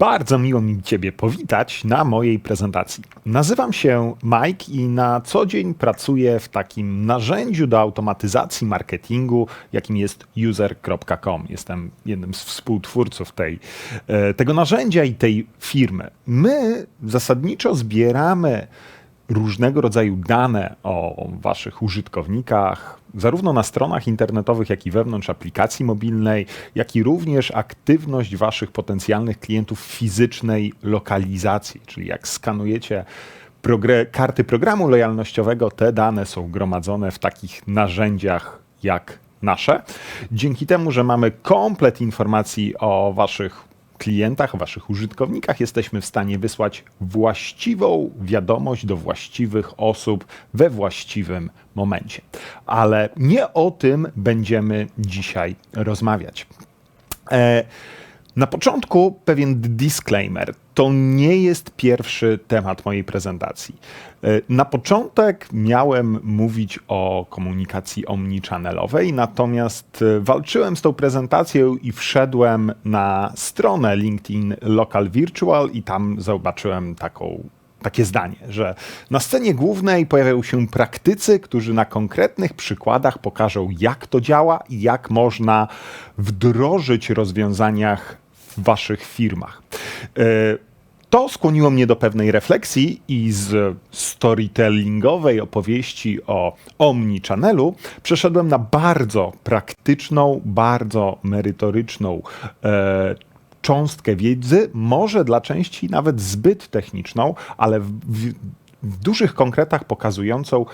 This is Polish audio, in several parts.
Bardzo miło mi Ciebie powitać na mojej prezentacji. Nazywam się Mike i na co dzień pracuję w takim narzędziu do automatyzacji marketingu, jakim jest user.com. Jestem jednym z współtwórców tej, e, tego narzędzia i tej firmy. My zasadniczo zbieramy różnego rodzaju dane o waszych użytkownikach, zarówno na stronach internetowych, jak i wewnątrz aplikacji mobilnej, jak i również aktywność waszych potencjalnych klientów fizycznej lokalizacji, czyli jak skanujecie karty programu lojalnościowego, te dane są gromadzone w takich narzędziach jak nasze. Dzięki temu, że mamy komplet informacji o waszych klientach, waszych użytkownikach jesteśmy w stanie wysłać właściwą wiadomość do właściwych osób we właściwym momencie. Ale nie o tym będziemy dzisiaj rozmawiać. E, na początku pewien disclaimer. To nie jest pierwszy temat mojej prezentacji. E, na początek miałem mówić o komunikacji omnichannelowej, natomiast e, walczyłem z tą prezentacją i wszedłem na stronę LinkedIn Local Virtual i tam zobaczyłem taką takie zdanie, że na scenie głównej pojawiają się praktycy, którzy na konkretnych przykładach pokażą, jak to działa i jak można wdrożyć rozwiązaniach waszych firmach. E, to skłoniło mnie do pewnej refleksji i z storytellingowej opowieści o Omnichannelu przeszedłem na bardzo praktyczną, bardzo merytoryczną e, cząstkę wiedzy, może dla części nawet zbyt techniczną, ale w, w, w dużych konkretach pokazującą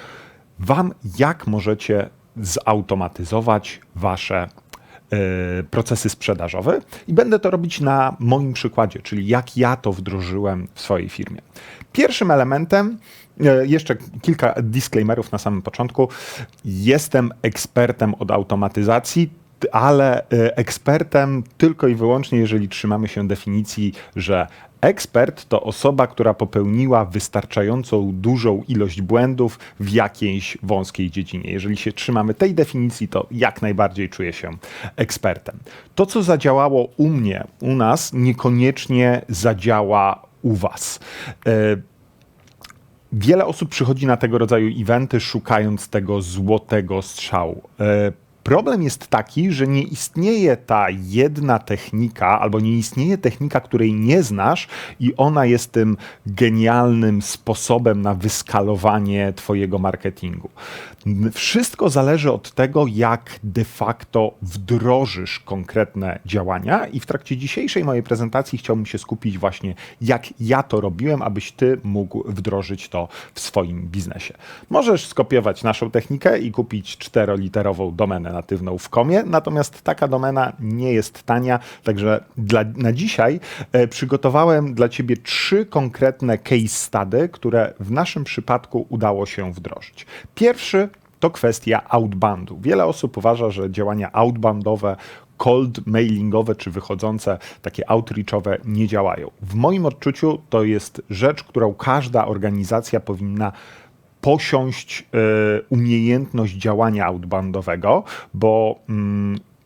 Wam, jak możecie zautomatyzować Wasze procesy sprzedażowe i będę to robić na moim przykładzie, czyli jak ja to wdrożyłem w swojej firmie. Pierwszym elementem, e, jeszcze kilka disclaimerów na samym początku. Jestem ekspertem od automatyzacji, ale e, ekspertem tylko i wyłącznie, jeżeli trzymamy się definicji, że Ekspert to osoba, która popełniła wystarczającą dużą ilość błędów w jakiejś wąskiej dziedzinie. Jeżeli się trzymamy tej definicji, to jak najbardziej czuję się ekspertem. To, co zadziałało u mnie, u nas, niekoniecznie zadziała u Was. E, wiele osób przychodzi na tego rodzaju eventy, szukając tego złotego strzału. Problem jest taki, że nie istnieje ta jedna technika, albo nie istnieje technika, której nie znasz, i ona jest tym genialnym sposobem na wyskalowanie Twojego marketingu. Wszystko zależy od tego, jak de facto wdrożysz konkretne działania, i w trakcie dzisiejszej mojej prezentacji chciałbym się skupić właśnie, jak ja to robiłem, abyś Ty mógł wdrożyć to w swoim biznesie. Możesz skopiować naszą technikę i kupić czteroliterową domenę natywną w komie, natomiast taka domena nie jest tania, także dla, na dzisiaj e, przygotowałem dla Ciebie trzy konkretne case study, które w naszym przypadku udało się wdrożyć. Pierwszy to kwestia outboundu. Wiele osób uważa, że działania outboundowe, cold mailingowe czy wychodzące, takie outreachowe nie działają. W moim odczuciu to jest rzecz, którą każda organizacja powinna posiąść y, umiejętność działania outboundowego, bo y,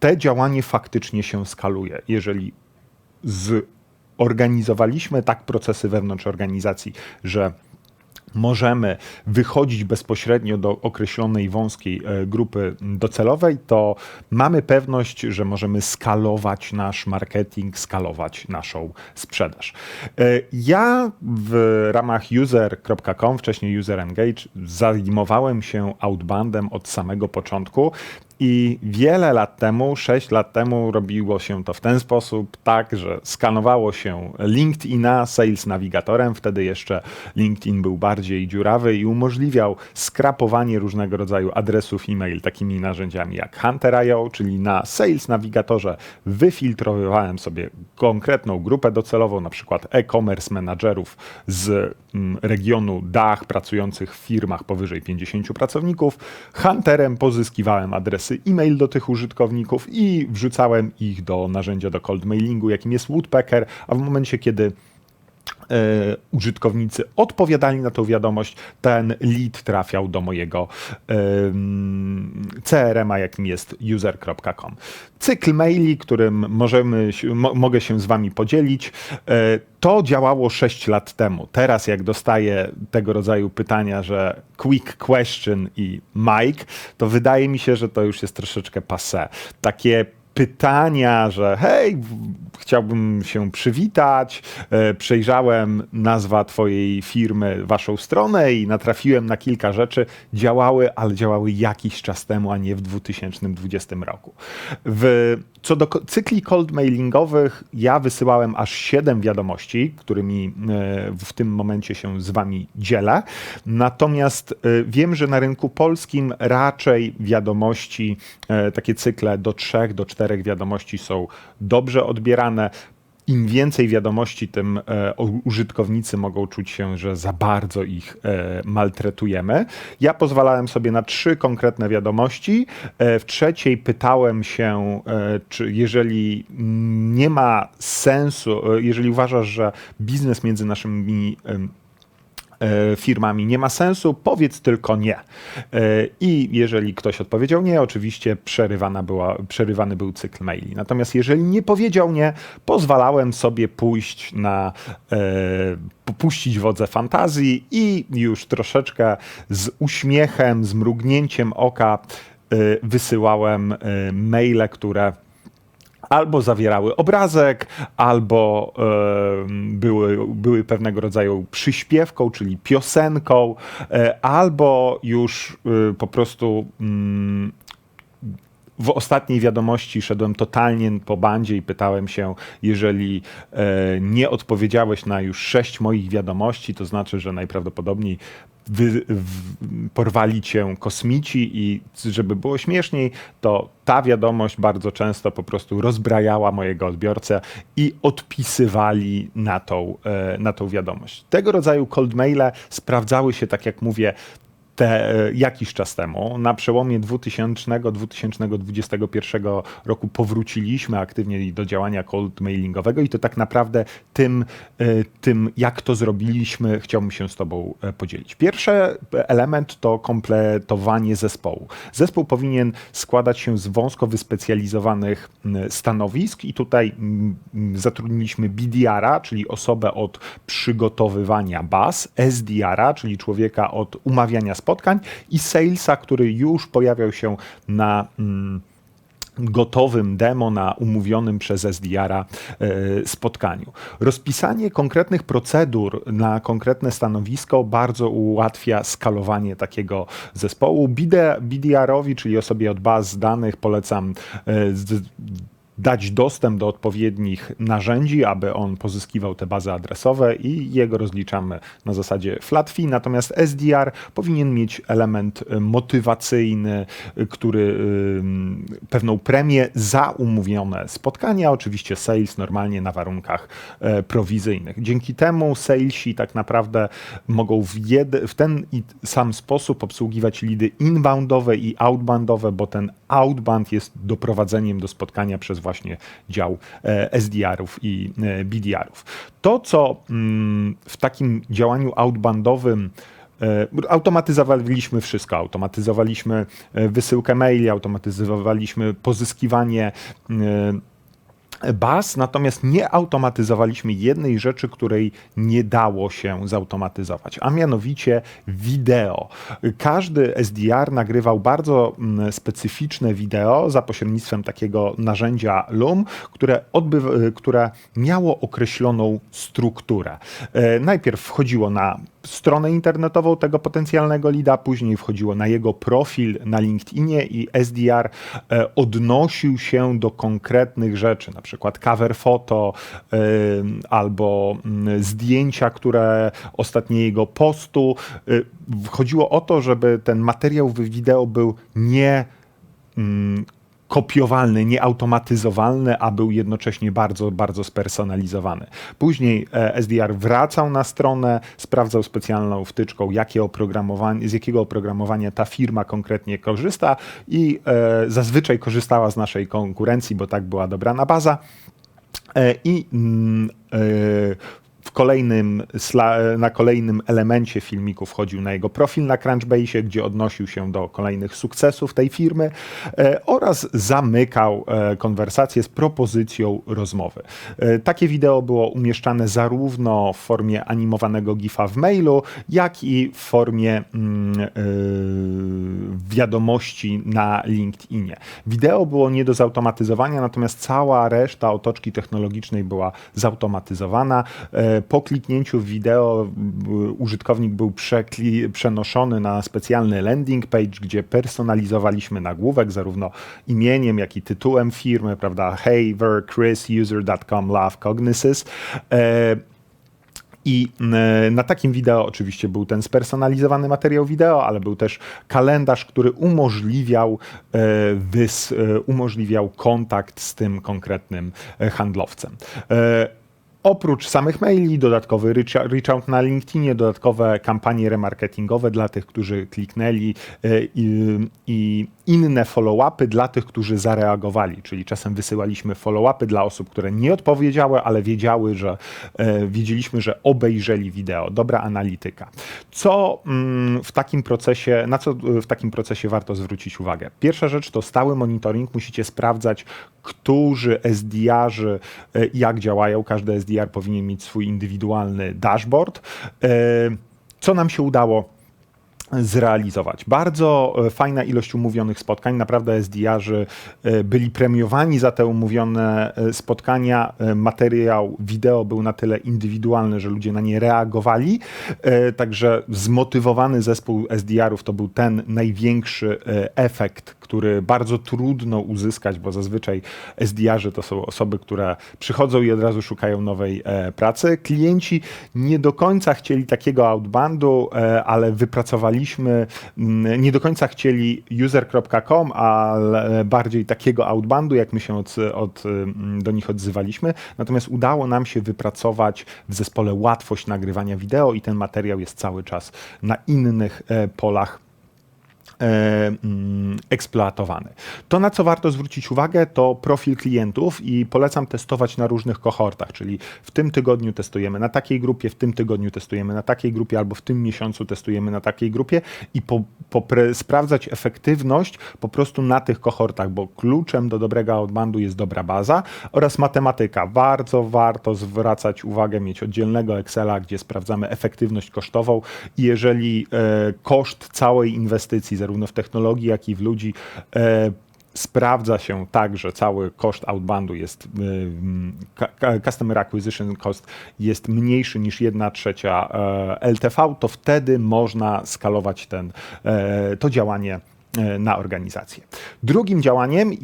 te działanie faktycznie się skaluje. Jeżeli zorganizowaliśmy tak procesy wewnątrz organizacji, że możemy wychodzić bezpośrednio do określonej wąskiej e, grupy docelowej, to mamy pewność, że możemy skalować nasz marketing, skalować naszą sprzedaż. E, ja w ramach user.com, wcześniej User Engage, zajmowałem się outboundem od samego początku i wiele lat temu, 6 lat temu, robiło się to w ten sposób, tak, że skanowało się LinkedIna Sales Navigatorem. Wtedy jeszcze LinkedIn był bardziej dziurawy i umożliwiał skrapowanie różnego rodzaju adresów e-mail takimi narzędziami jak Hunter.io, czyli na Sales Navigatorze wyfiltrowywałem sobie konkretną grupę docelową, na przykład e-commerce managerów z regionu DACH pracujących w firmach powyżej 50 pracowników. Hunterem pozyskiwałem adresy e-mail do tych użytkowników i wrzucałem ich do narzędzia do cold mailingu, jakim jest Woodpecker, a w momencie, kiedy użytkownicy odpowiadali na tą wiadomość, ten lead trafiał do mojego e, CRM-a, jakim jest user.com. Cykl maili, którym możemy, mo, mogę się z Wami podzielić, e, to działało 6 lat temu. Teraz, jak dostaję tego rodzaju pytania, że quick question i Mike, to wydaje mi się, że to już jest troszeczkę passe. Takie pytania, że hej, chciałbym się przywitać, e, przejrzałem nazwa twojej firmy, waszą stronę i natrafiłem na kilka rzeczy, działały, ale działały jakiś czas temu, a nie w 2020 roku. W, co do cykli cold mailingowych, ja wysyłałem aż 7 wiadomości, którymi e, w tym momencie się z wami dzielę. Natomiast e, wiem, że na rynku polskim raczej wiadomości, takie cykle do 3 do 4 wiadomości są dobrze odbierane. Im więcej wiadomości, tym e, użytkownicy mogą czuć się, że za bardzo ich e, maltretujemy. Ja pozwalałem sobie na trzy konkretne wiadomości. E, w trzeciej pytałem się, czy jeżeli nie ma sensu, jeżeli uważasz, że biznes między naszymi firmami nie ma sensu, powiedz tylko nie. E, I jeżeli ktoś odpowiedział nie, oczywiście przerywana była, przerywany był cykl maili. Natomiast jeżeli nie powiedział nie, pozwalałem sobie pójść na e, puścić wodze fantazji i już troszeczkę z uśmiechem, z mrugnięciem oka wysyłałem maile, które albo zawierały obrazek, albo e, były, były pewnego rodzaju przyśpiewką, czyli piosenką, e, albo już e, po prostu mm, w ostatniej wiadomości szedłem totalnie po bandzie i pytałem się, jeżeli e, nie odpowiedziałeś na już sześć moich wiadomości, to znaczy, że najprawdopodobniej wy, w, porwali cię kosmici i żeby było śmieszniej, to ta wiadomość bardzo często po prostu rozbrajała mojego odbiorcę i odpisywali na tą, e, na tą wiadomość. Tego rodzaju cold maile sprawdzały się, tak jak mówię, te, e, jakiś czas temu, na przełomie 2000-2021 roku powróciliśmy aktywnie do działania cold mailingowego i to tak naprawdę tym, e, tym, jak to zrobiliśmy, chciałbym się z Tobą e, podzielić. Pierwszy element to kompletowanie zespołu. Zespół powinien składać się z wąsko wyspecjalizowanych stanowisk i tutaj zatrudniliśmy BDR-a, czyli osobę od przygotowywania baz, SDR-a, czyli człowieka od umawiania spotkań, spotkań i salesa, który już pojawiał się na mm, gotowym demo na umówionym przez SDR-a e, spotkaniu. Rozpisanie konkretnych procedur na konkretne stanowisko bardzo ułatwia skalowanie takiego zespołu. BDR-owi, czyli osobie od baz danych, polecam e, dać dostęp do odpowiednich narzędzi, aby on pozyskiwał te bazy adresowe i jego rozliczamy na zasadzie flat fee. Natomiast SDR powinien mieć element y, motywacyjny, y, który y, pewną premię za umówione spotkania, oczywiście sales normalnie na warunkach e, prowizyjnych. Dzięki temu salesi tak naprawdę mogą w, w ten sam sposób obsługiwać lidy inboundowe i outboundowe, bo ten outbound jest doprowadzeniem do spotkania przez właśnie właśnie dział e, SDR-ów i e, BDR-ów. To, co mm, w takim działaniu outboundowym e, Automatyzowaliśmy wszystko. Automatyzowaliśmy wysyłkę maili, automatyzowaliśmy pozyskiwanie baz, natomiast nie automatyzowaliśmy jednej rzeczy, której nie dało się zautomatyzować, a mianowicie wideo. Każdy SDR nagrywał bardzo mm, specyficzne wideo za pośrednictwem takiego narzędzia Loom, które, odbywa, które miało określoną strukturę. E, najpierw wchodziło na stronę internetową tego potencjalnego lida, później wchodziło na jego profil na LinkedInie i SDR e, odnosił się do konkretnych rzeczy, na przykład cover foto e, albo mm, zdjęcia, które ostatnie jego postu. E, chodziło o to, żeby ten materiał wideo był nie mm, kopiowalny, nieautomatyzowalny, a był jednocześnie bardzo, bardzo spersonalizowany. Później e, SDR wracał na stronę, sprawdzał specjalną wtyczką, jakie oprogramowanie, z jakiego oprogramowania ta firma konkretnie korzysta i e, zazwyczaj korzystała z naszej konkurencji, bo tak była dobrana baza. E, I mm, kolejnym, na kolejnym elemencie filmiku wchodził na jego profil na Crunchbase, gdzie odnosił się do kolejnych sukcesów tej firmy oraz zamykał konwersację z propozycją rozmowy. Takie wideo było umieszczane zarówno w formie animowanego GIFa w mailu, jak i w formie mm, wiadomości na LinkedInie. Wideo było nie do zautomatyzowania, natomiast cała reszta otoczki technologicznej była zautomatyzowana. Po kliknięciu wideo użytkownik był przenoszony na specjalny landing page, gdzie personalizowaliśmy nagłówek zarówno imieniem, jak i tytułem firmy, prawda? Hey, we're Chris, user.com, love Cognisis. E, i e, na takim wideo oczywiście był ten spersonalizowany materiał wideo, ale był też kalendarz, który umożliwiał, e, wys, umożliwiał kontakt z tym konkretnym handlowcem. Oprócz samych maili, dodatkowy reach na LinkedInie, dodatkowe kampanie remarketingowe dla tych, którzy kliknęli i, i inne follow-upy dla tych, którzy zareagowali, czyli czasem wysyłaliśmy follow-upy dla osób, które nie odpowiedziały, ale wiedziały, że e, wiedzieliśmy, że obejrzeli wideo. Dobra analityka. Co mm, w takim procesie, na co w takim procesie warto zwrócić uwagę? Pierwsza rzecz to stały monitoring. Musicie sprawdzać, którzy SDR-zy e, jak działają. Każdy SDR powinien mieć swój indywidualny dashboard. E, co nam się udało zrealizować. Bardzo e, fajna ilość umówionych spotkań. Naprawdę SDR-zy e, byli premiowani za te umówione e, spotkania. Materiał wideo był na tyle indywidualny, że ludzie na nie reagowali. Także zmotywowany zespół SDR-ów to był ten największy efekt, który bardzo trudno uzyskać, bo zazwyczaj SDR-zy to są osoby, które przychodzą i od razu szukają nowej pracy. Klienci nie do końca chcieli takiego outbandu, ale wypracowali mieliśmy, mm, nie do końca chcieli user.com, ale bardziej takiego outbandu, jak my się od, od, mm, do nich odzywaliśmy. Natomiast udało nam się wypracować w zespole łatwość nagrywania wideo i ten materiał jest cały czas na innych e, polach E, eksploatowany. To, na co warto zwrócić uwagę, to profil klientów i polecam testować na różnych kohortach, czyli w tym tygodniu testujemy na takiej grupie, w tym tygodniu testujemy na takiej grupie, albo w tym miesiącu testujemy na takiej grupie i po, po sprawdzać efektywność po prostu na tych kohortach, bo kluczem do dobrego outbandu jest dobra baza oraz matematyka. Bardzo warto zwracać uwagę, mieć oddzielnego Excela, gdzie sprawdzamy efektywność kosztową i jeżeli e, koszt całej inwestycji, zarówno w technologii, jak i w ludzi, e, sprawdza się tak, że cały koszt outboundu jest, e, customer acquisition cost jest mniejszy niż 1 trzecia e, LTV, to wtedy można skalować ten, to działanie na organizację. Drugim działaniem, e,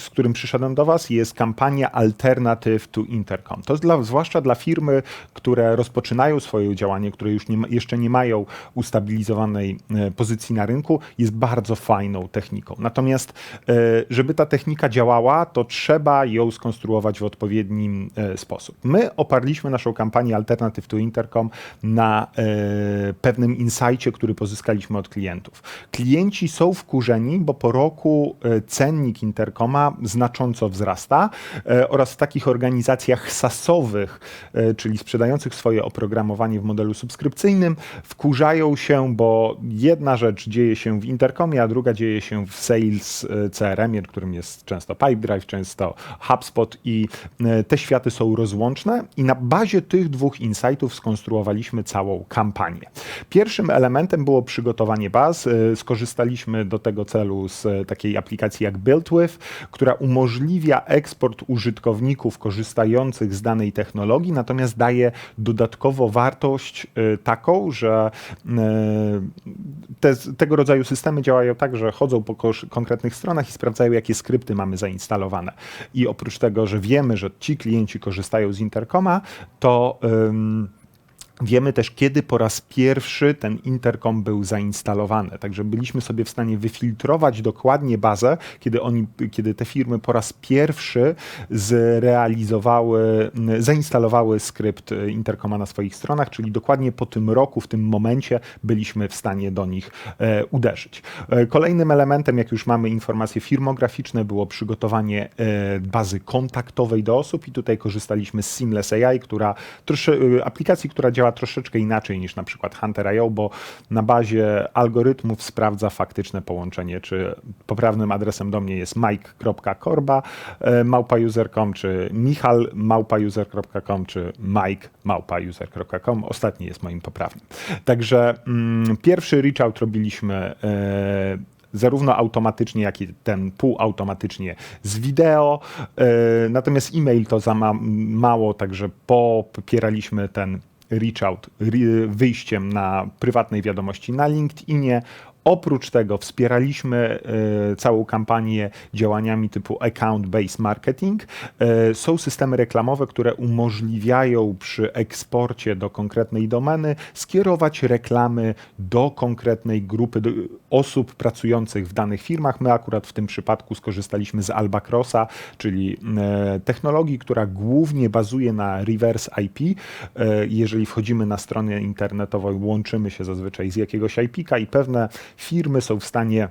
z którym przyszedłem do Was, jest kampania Alternative to Intercom. To jest dla, zwłaszcza dla firmy, które rozpoczynają swoje działanie, które już nie, jeszcze nie mają ustabilizowanej e, pozycji na rynku, jest bardzo fajną techniką. Natomiast, żeby ta technika działała, to trzeba ją skonstruować w odpowiednim sposób. My oparliśmy naszą kampanię Alternative to Intercom na pewnym insightie, który pozyskaliśmy od klientów. Klienci są w wkurzeni, bo po roku e, cennik Interkoma znacząco wzrasta e, oraz w takich organizacjach sasowych, e, czyli sprzedających swoje oprogramowanie w modelu subskrypcyjnym, wkurzają się, bo jedna rzecz dzieje się w Interkomie, a druga dzieje się w Sales CRM, którym jest często Pipedrive, często HubSpot i te światy są rozłączne i na bazie tych dwóch insightów skonstruowaliśmy całą kampanię. Pierwszym elementem było przygotowanie baz. Skorzystaliśmy do tego celu z e, takiej aplikacji jak BuildWith, która umożliwia eksport użytkowników korzystających z danej technologii, natomiast daje dodatkowo wartość e, taką, że e, te, tego rodzaju systemy działają tak, że chodzą po konkretnych stronach i sprawdzają, jakie skrypty mamy zainstalowane. I oprócz tego, że wiemy, że ci klienci korzystają z Intercoma, to Wiemy też, kiedy po raz pierwszy ten interkom był zainstalowany. Także byliśmy sobie w stanie wyfiltrować dokładnie bazę, kiedy, oni, kiedy te firmy po raz pierwszy zrealizowały, zainstalowały skrypt interkoma na swoich stronach, czyli dokładnie po tym roku, w tym momencie byliśmy w stanie do nich e, uderzyć. E, kolejnym elementem, jak już mamy informacje firmograficzne, było przygotowanie e, bazy kontaktowej do osób i tutaj korzystaliśmy z Seamless AI, która, trosze, aplikacji, która działa troszeczkę inaczej niż na przykład Hunter.io, bo na bazie algorytmów sprawdza faktyczne połączenie, czy poprawnym adresem do mnie jest mike.korba e, małpauser.com, czy michal małpauser.com, czy mike małpauser.com. Ostatni jest moim poprawnym. Także mm, pierwszy reach robiliśmy e, zarówno automatycznie, jak i ten półautomatycznie z wideo. E, natomiast e-mail to za ma mało, także popieraliśmy ten reach out wyjściem na prywatnej wiadomości na LinkedInie Oprócz tego wspieraliśmy e, całą kampanię działaniami typu account-based marketing. E, są systemy reklamowe, które umożliwiają przy eksporcie do konkretnej domeny skierować reklamy do konkretnej grupy osób pracujących w danych firmach. My akurat w tym przypadku skorzystaliśmy z Albacrossa, czyli e, technologii, która głównie bazuje na reverse IP. Jeżeli wchodzimy na stronę internetową, łączymy się zazwyczaj z jakiegoś IP-ka i pewne firmy są w stanie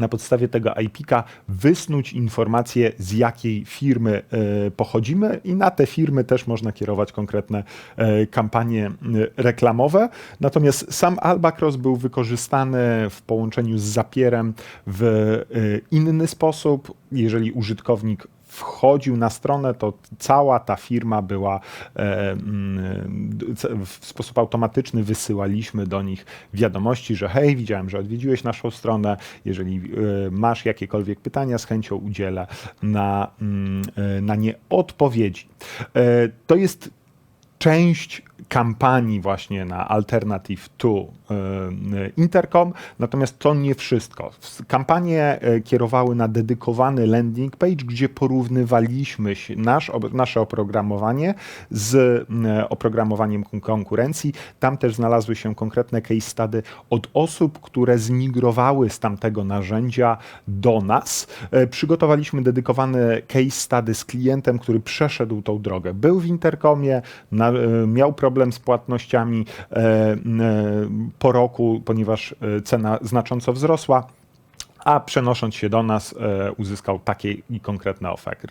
na podstawie tego IP-ka wysnuć informację, z jakiej firmy e, pochodzimy, i na te firmy też można kierować konkretne e, kampanie e, reklamowe. Natomiast sam Albacross był wykorzystany w połączeniu z Zapierem w inny sposób. Jeżeli użytkownik wchodził na stronę, to cała ta firma była e, mm, w sposób automatyczny wysyłaliśmy do nich wiadomości, że hej, widziałem, że odwiedziłeś naszą stronę, jeżeli e, masz jakiekolwiek pytania, z chęcią udzielę na, mm, e, na nie odpowiedzi. To jest część kampanii właśnie na Alternative to e, Intercom, natomiast to nie wszystko. Kampanie e, kierowały na dedykowany landing page, gdzie porównywaliśmy nasz, nasze oprogramowanie z e, oprogramowaniem konkurencji. Tam też znalazły się konkretne case study od osób, które zmigrowały z tamtego narzędzia do nas. Przygotowaliśmy dedykowany case study z klientem, który przeszedł tą drogę. Był w Intercomie, na, miał problem problem z płatnościami e, e, po roku, ponieważ e, cena znacząco wzrosła a przenosząc się do nas uzyskał takie i konkretne oferty.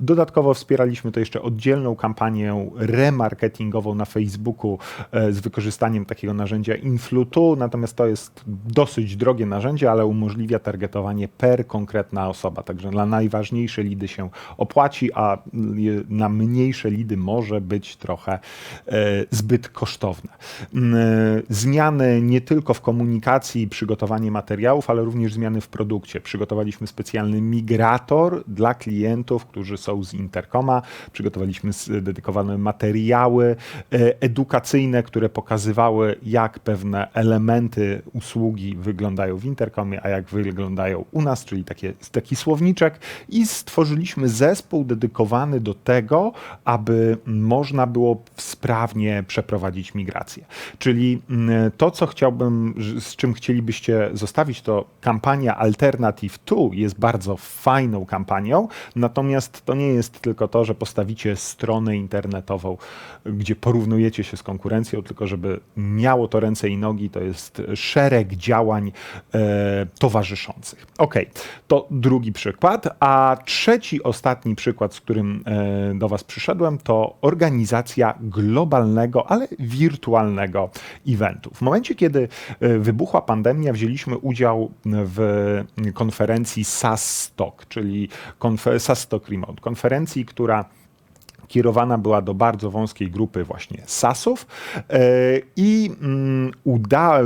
Dodatkowo wspieraliśmy to jeszcze oddzielną kampanię remarketingową na Facebooku e, z wykorzystaniem takiego narzędzia Influtu, natomiast to jest dosyć drogie narzędzie, ale umożliwia targetowanie per konkretna osoba, także dla najważniejsze lidy się opłaci, a na mniejsze lidy może być trochę e, zbyt kosztowne. Mm, e, zmiany nie tylko w komunikacji i przygotowanie materiałów, ale również zmiany w produkcie. Przygotowaliśmy specjalny migrator dla klientów, którzy są z Intercoma. Przygotowaliśmy dedykowane materiały e, edukacyjne, które pokazywały, jak pewne elementy usługi wyglądają w Intercomie, a jak wyglądają u nas, czyli takie, taki słowniczek. I stworzyliśmy zespół dedykowany do tego, aby można było sprawnie przeprowadzić migrację. Czyli mm, to, co chciałbym, z czym chcielibyście zostawić, to kampania Alternative 2 jest bardzo fajną kampanią, natomiast Natomiast to nie jest tylko to, że postawicie stronę internetową, gdzie porównujecie się z konkurencją, tylko żeby miało to ręce i nogi, to jest szereg działań e, towarzyszących. Ok, to drugi przykład. A trzeci, ostatni przykład, z którym e, do Was przyszedłem, to organizacja globalnego, ale wirtualnego eventu. W momencie, kiedy e, wybuchła pandemia, wzięliśmy udział w konferencji SAS Talk, czyli konfer- SAS Remote, konferencji, która kierowana była do bardzo wąskiej grupy właśnie SASów e, i mm, uda,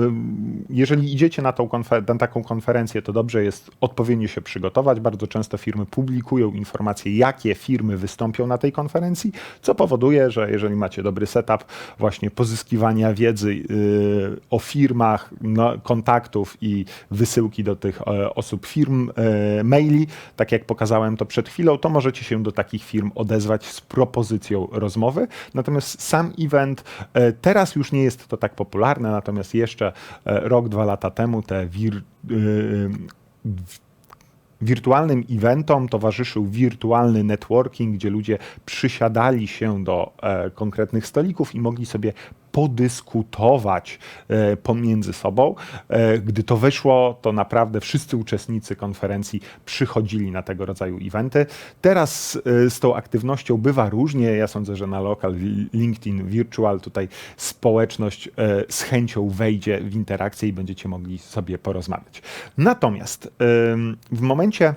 jeżeli idziecie na, tą konfer- na taką konferencję, to dobrze jest odpowiednio się przygotować. Bardzo często firmy publikują informacje, jakie firmy wystąpią na tej konferencji, co powoduje, że jeżeli macie dobry setup właśnie pozyskiwania wiedzy y, o firmach, no, kontaktów i wysyłki do tych e, osób firm, e, maili, tak jak pokazałem to przed chwilą, to możecie się do takich firm odezwać z propozycją propozycją rozmowy. Natomiast sam event e, teraz już nie jest to tak popularne, natomiast jeszcze e, rok, dwa lata temu te wir, e, wirtualnym eventom towarzyszył wirtualny networking, gdzie ludzie przysiadali się do e, konkretnych stolików i mogli sobie podyskutować e, pomiędzy sobą. E, gdy to wyszło, to naprawdę wszyscy uczestnicy konferencji przychodzili na tego rodzaju eventy. Teraz e, z tą aktywnością bywa różnie. Ja sądzę, że na lokal LinkedIn Virtual tutaj społeczność z chęcią wejdzie w interakcję i będziecie mogli sobie porozmawiać. Natomiast w momencie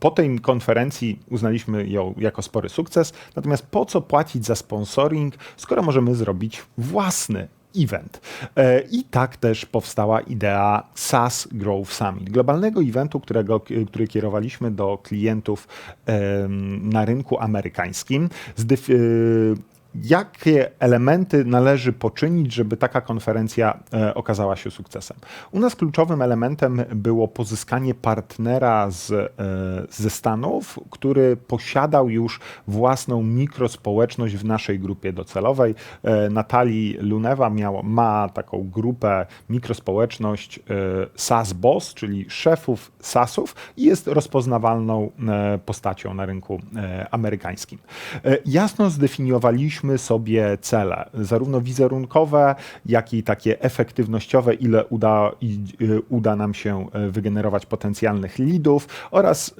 po tej konferencji uznaliśmy ją jako spory sukces, natomiast po co płacić za sponsoring, skoro możemy zrobić własny event. E, I tak też powstała idea SaaS Growth Summit, globalnego eventu, którego, który kierowaliśmy do klientów na rynku amerykańskim. Jakie elementy należy poczynić, żeby taka konferencja e, okazała się sukcesem? U nas kluczowym elementem było pozyskanie partnera z, e, ze Stanów, który posiadał już własną mikrospołeczność w naszej grupie docelowej. E, Natalii Lunewa ma taką grupę, mikrospołeczność SAS Boss, czyli szefów SASów i jest rozpoznawalną postacią na rynku amerykańskim. Jasno zdefiniowaliśmy, ustawiliśmy sobie cele, zarówno wizerunkowe, jak i takie efektywnościowe, ile uda, y, uda nam się y, wygenerować potencjalnych leadów oraz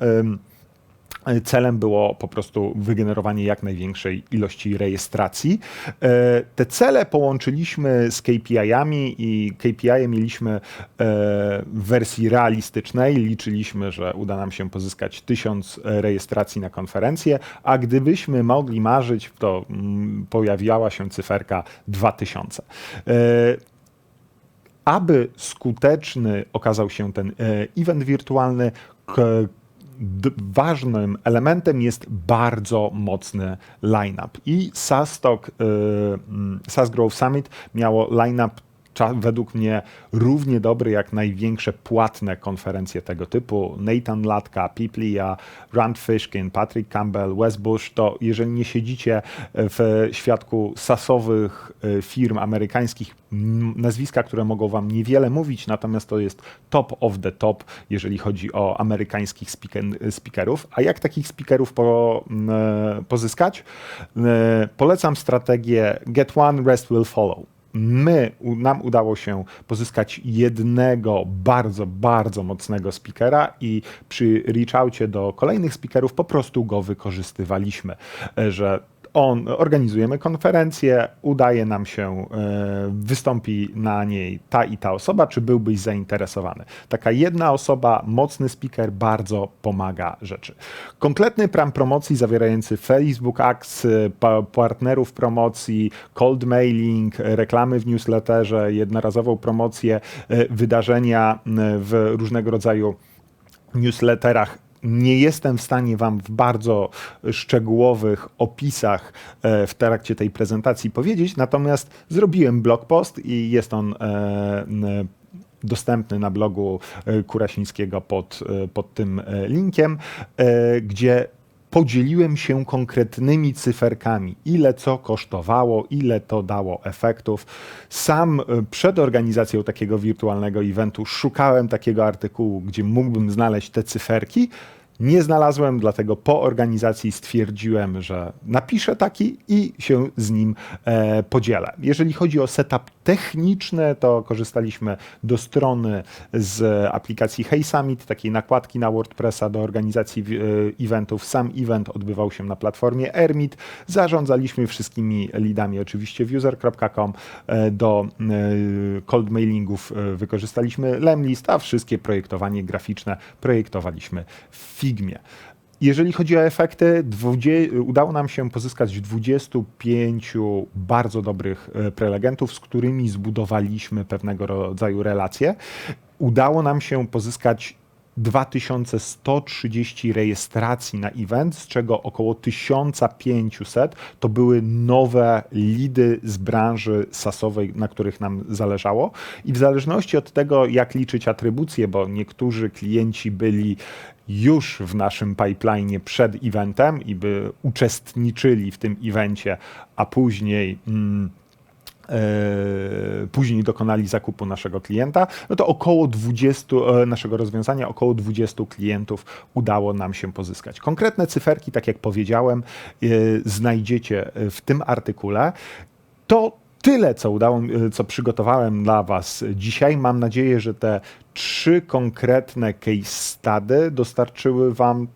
Celem było po prostu wygenerowanie jak największej ilości rejestracji. E, te cele połączyliśmy z KPI-ami i KPI mieliśmy e, w wersji realistycznej. Liczyliśmy, że uda nam się pozyskać 1000 rejestracji na konferencję, a gdybyśmy mogli marzyć, to mm, pojawiała się cyferka 2000 e, aby skuteczny okazał się ten event wirtualny, ważnym elementem jest bardzo mocny line-up. I SAS, Talk, y, mm, Summit miało line-up według mnie równie dobry jak największe płatne konferencje tego typu. Nathan Latka, Piplia, Rand Fishkin, Patrick Campbell, Wes Bush, to jeżeli nie siedzicie w świadku sasowych e, firm amerykańskich, nazwiska, które mogą wam niewiele mówić, natomiast to jest top of the top, jeżeli chodzi o amerykańskich speakerów. A jak takich speakerów po, e, pozyskać? E, polecam strategię Get One, Rest Will Follow my, nam udało się pozyskać jednego bardzo, bardzo mocnego speakera i przy reachoutie do kolejnych speakerów po prostu go wykorzystywaliśmy, e, że on, organizujemy konferencję, udaje nam się, e, wystąpi na niej ta i ta osoba, czy byłbyś zainteresowany. Taka jedna osoba, mocny speaker bardzo pomaga rzeczy. Kompletny plan promocji zawierający Facebook Ads, partnerów promocji, cold mailing, reklamy w newsletterze, jednorazową promocję, e, wydarzenia w różnego rodzaju newsletterach nie jestem w stanie Wam w bardzo szczegółowych opisach e, w trakcie tej prezentacji powiedzieć, natomiast zrobiłem blog post i jest on e, dostępny na blogu e, Kurasińskiego pod, pod tym linkiem, gdzie podzieliłem się konkretnymi cyferkami, ile co kosztowało, ile to dało efektów. Sam przed organizacją takiego wirtualnego eventu szukałem takiego artykułu, gdzie mógłbym znaleźć te cyferki. Nie znalazłem, dlatego po organizacji stwierdziłem, że napiszę taki i się z nim e, podzielę. Jeżeli chodzi o setup techniczny, to korzystaliśmy do strony z aplikacji Hey Summit, takiej nakładki na WordPressa do organizacji e, eventów. Sam event odbywał się na platformie Ermit. Zarządzaliśmy wszystkimi leadami oczywiście w user.com. E, do e, cold mailingów wykorzystaliśmy Lemlist, a wszystkie projektowanie graficzne projektowaliśmy w Figmie. Jeżeli chodzi o efekty, udało nam się pozyskać 25 bardzo dobrych e, prelegentów, z którymi zbudowaliśmy pewnego rodzaju relacje. Udało nam się pozyskać 2130 rejestracji na event, z czego około 1500 to były nowe lidy z branży sasowej, na których nam zależało. I w zależności od tego, jak liczyć atrybucje, bo niektórzy klienci byli już w naszym pipeline przed eventem i by uczestniczyli w tym evencie, a później. Mm, później dokonali zakupu naszego klienta, no to około 20 naszego rozwiązania, około 20 klientów udało nam się pozyskać. Konkretne cyferki, tak jak powiedziałem, znajdziecie w tym artykule. To tyle, co udało, co przygotowałem dla Was dzisiaj. Mam nadzieję, że te trzy konkretne case study dostarczyły Wam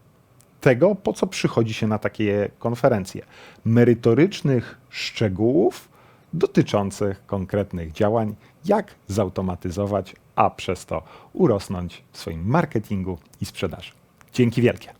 tego, po co przychodzi się na takie konferencje. Merytorycznych szczegółów dotyczących konkretnych działań, jak zautomatyzować, a przez to urosnąć w swoim marketingu i sprzedaży. Dzięki wielkie.